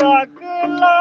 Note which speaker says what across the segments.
Speaker 1: ডাকলা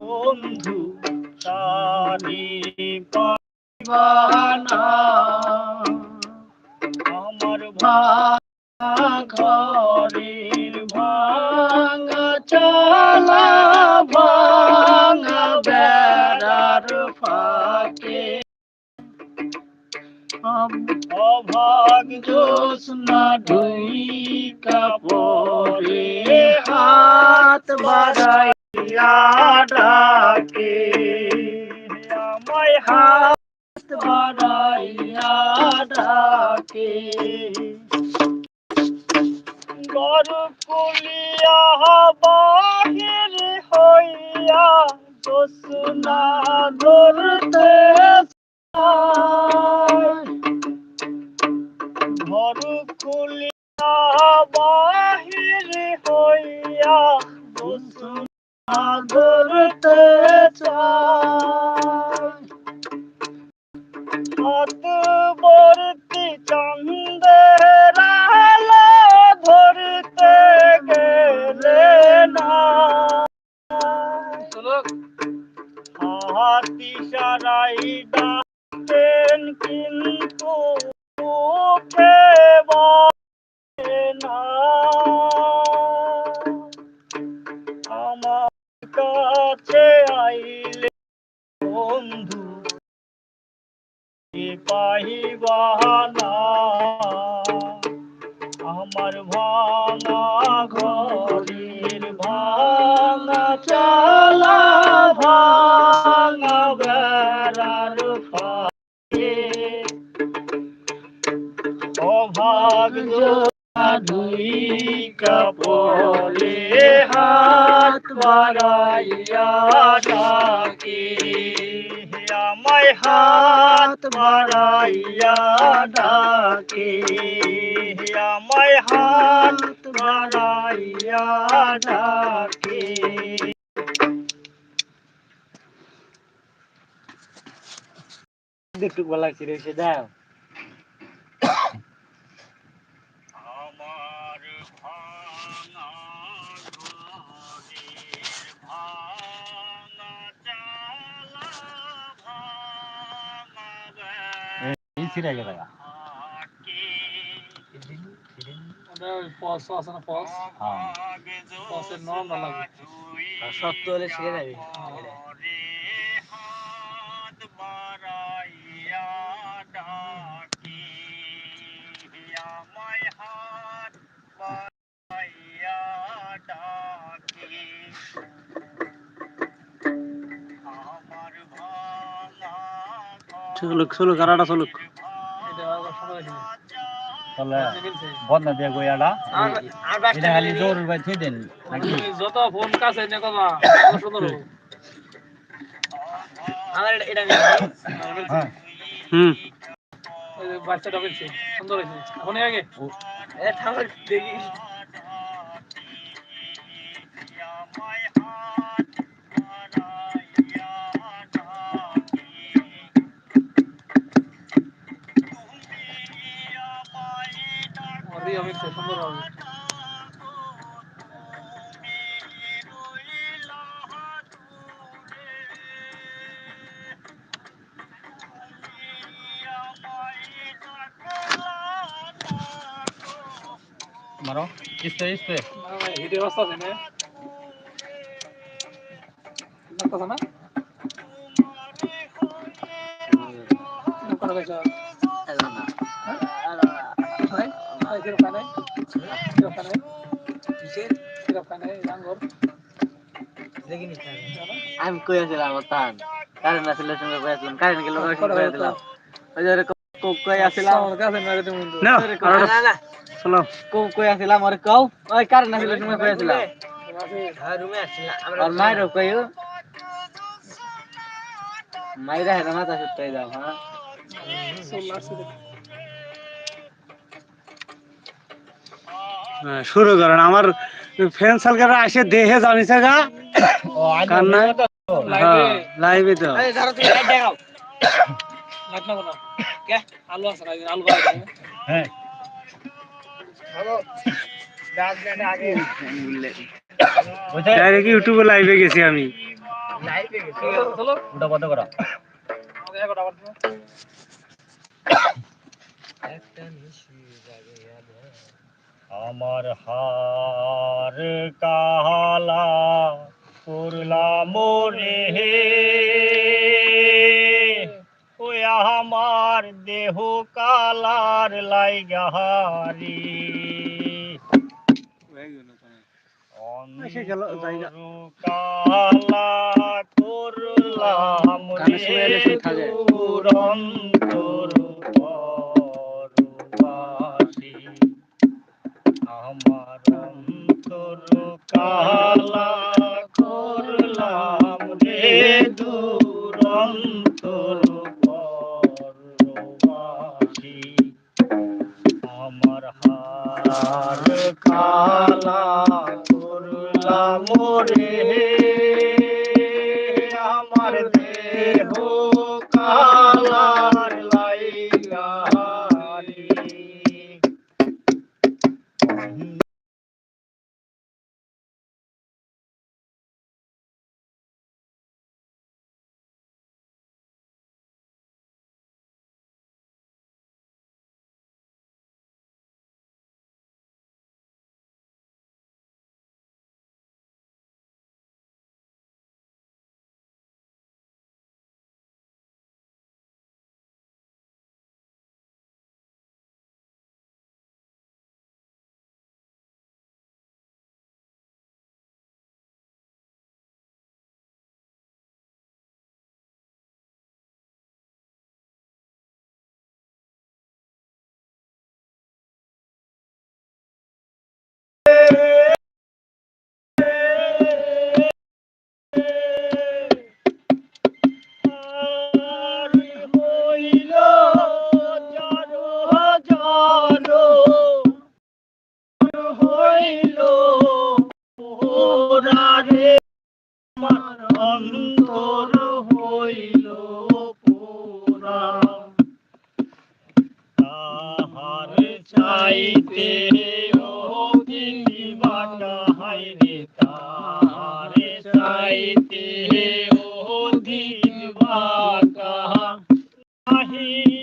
Speaker 1: বন্ধু তারি আমার ঘরের ভাঙা চালা ভাঙা বেড়ার ফাঁকে। অভাগ জোসনা ঢুই কাপড়ে হাত বাড়াইয়া ডাকে আমায় হাত বাড়াইয়া ডাকে। গর কুলিয়া বাহির হইয়া দোসনা ধরতে হাতি সারাই ডাকেন কিন্তু দুই কাপড়ে হাত বাড়াইয়া ডাকে আমায় হাত বাড়াইয়া ডাকে আমায় হাত বাড়াইয়া ডাকে
Speaker 2: একটু বলা ছিল সে দাও
Speaker 1: আমায় হাত বাড়াইয়া ডাকি আমার ভাঙা
Speaker 2: চলুক চলুক আর একটা চলুক। তাহলে দিয়ে
Speaker 3: আর আর
Speaker 2: এটা খালি দৌড় বাই থই দেন নাকি?
Speaker 3: যত ফোন কাছে নে তত সুন্দর আমার এটা
Speaker 2: হ্যাঁ।
Speaker 1: হুম।
Speaker 3: বাচ্চাটা মিলছে। সুন্দর হয়েছে। এখন আগে? এ থামার দেখি। মিলছে সুন্দর হবে
Speaker 1: মারো স্প্রে স্প্রে
Speaker 3: হিটে অবস্থা আছে না লাগতেছে না কিসের কিরো কানে রাঙ্গর দেখিনি
Speaker 2: আমি কই আছিলাম তান কারেন্ট আসলে সঙ্গে কই আসলাম কারেন্ট গেল কই কই দিলাম ওই যে কই আসলাম
Speaker 3: আমার কাছে মেরে তুমি
Speaker 1: না
Speaker 2: না না
Speaker 1: চলো
Speaker 2: কো কই আসলাম আর কও ওই কারেন্ট আসলে সঙ্গে কই আসলাম
Speaker 3: রুমে
Speaker 2: আর মাইরো কইও মাইরা হেরা মাথা সুত্তাই দাও হ্যাঁ
Speaker 1: হ্যাঁ, শুরু করেন। আমার ফ্যান সালকারা আসে দেহে জানিছে গা। কান্না হ্যাঁ লাইভে তো।
Speaker 2: এই ধরো তুমি লাইট দেখাও।
Speaker 3: লাইট না। কোন কে? আলু আছে না আলু বাড়ি
Speaker 1: হ্যাঁ। ডাইরেক্ট ইউটিউবে লাইভে গেছি আমি।
Speaker 3: চলো
Speaker 1: ওটা কত করা।
Speaker 3: আমাকে একটা আবার দিও
Speaker 1: আমার হার কালা করলাম রে ওই আমার দেহ কালার লাইগাহারি কালা করলাম রে পরবাসী আমার দেহ দিবাটা হাইরে তাহার চাইতে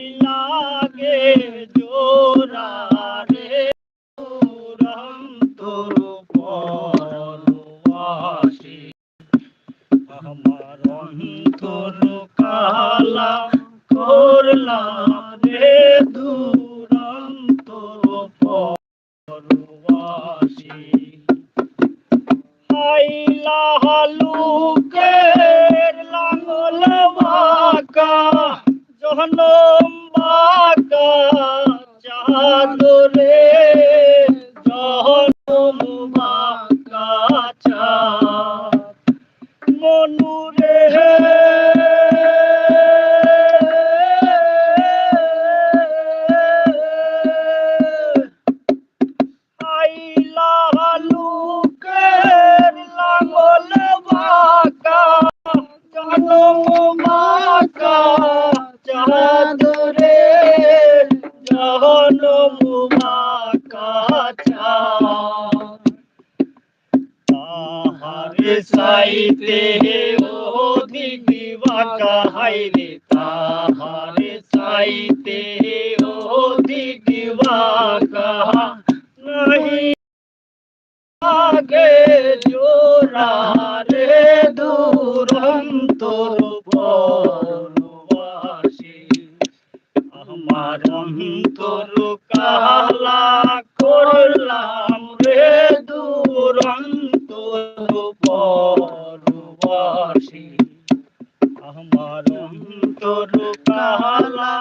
Speaker 1: হাইলা হালুকের লাঙল বাঁকা জহনম চাইতে অধিক বাঁকা হাইরে তাহারে চাইতে অধিক বাঁকা নাহি
Speaker 2: আগে জোড়া দুরন্তর পরবাসী আমার অন্তর কালা করলাম রে দুরন্তর আমার অন্তর কালা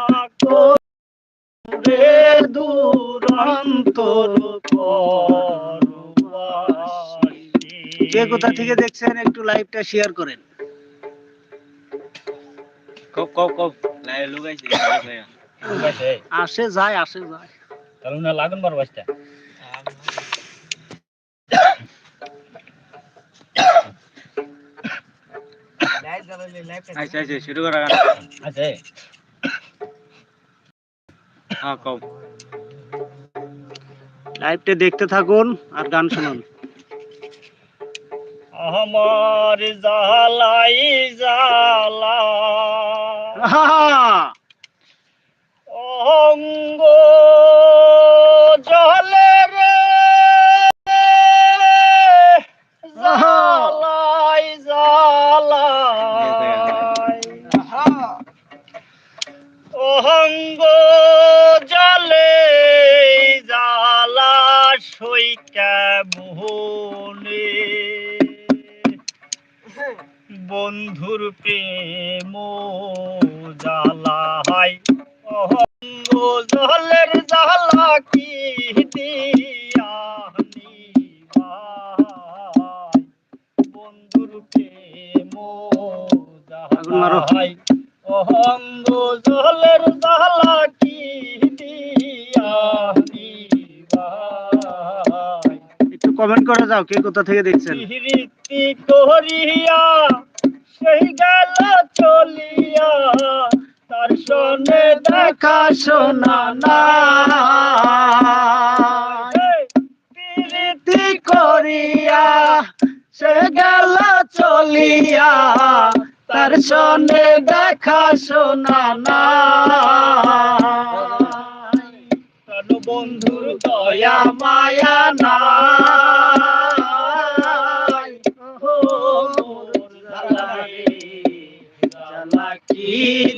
Speaker 2: দুরন্তর কোথা থেকে দেখছেন একটু লাইভটা শেয়ার করেন।
Speaker 4: কব কব কব লাই লুগাইছে লুগাইছে
Speaker 2: আসে যায় আসে যায়।
Speaker 4: তাহলে না লাগুন বার বাসটা আচ্ছা আচ্ছা শুরু করা আচ্ছা হ্যাঁ কব
Speaker 2: লাইভটা দেখতে থাকুন আর গান শুনুন।
Speaker 1: আমার জালাই জালা অঙ্গ জলে রে জালাই জালাই অহঙ্গ জলে জালা সইকা বন্ধুর প্রেম জালাই অহঙ্গ জলের জালা কি বন্ধুর প্রেম
Speaker 2: মারো।
Speaker 1: জালাই অহঙ্গ জলের জালা কি
Speaker 2: একটু কমেন্ট করে যাও কে কোথা থেকে দেখছেন?
Speaker 1: করিয়া সেই গেল চলিয়া তার সনে দেখা
Speaker 2: শোনা না। প্রীতি করিয়া সে গেল চলিয়া তার সনে দেখা শোনা না।
Speaker 1: বন্ধুর
Speaker 2: দয়া মায়া না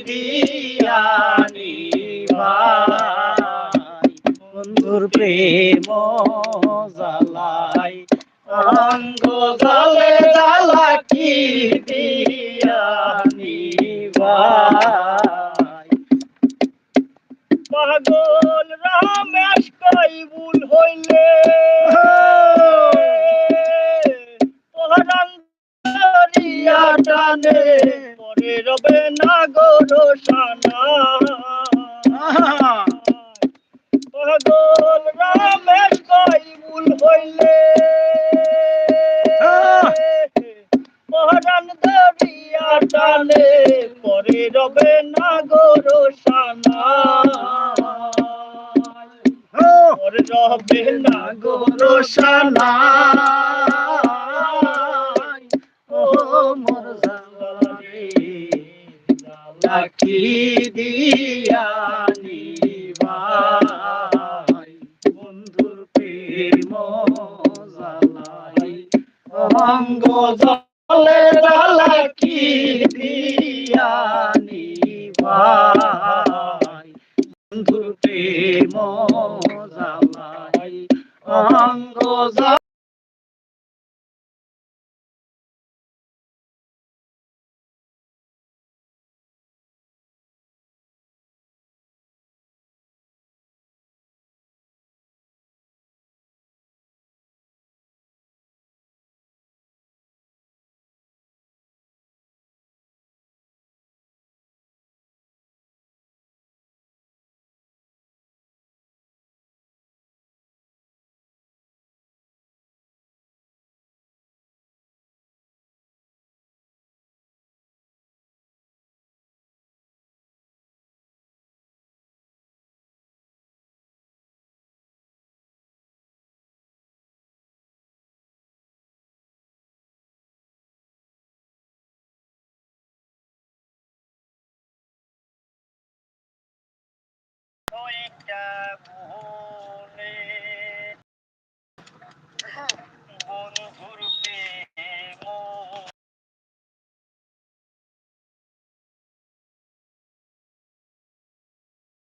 Speaker 2: দিয়ানি ভাই বন্ধুর প্রেম জালাই অঙ্গ জলে জ্বালা কি
Speaker 1: পাগল রামেশ কাইবুল হইলে রবে না গো সানা পরে রবে না গো
Speaker 2: গোরসানা ও মোর জালারে লাকি দিয়ানি ভাই বন্ধুর প্রেম জালাই অঙ্গ জলে লাকি দিয়ানি ভাই
Speaker 1: uh,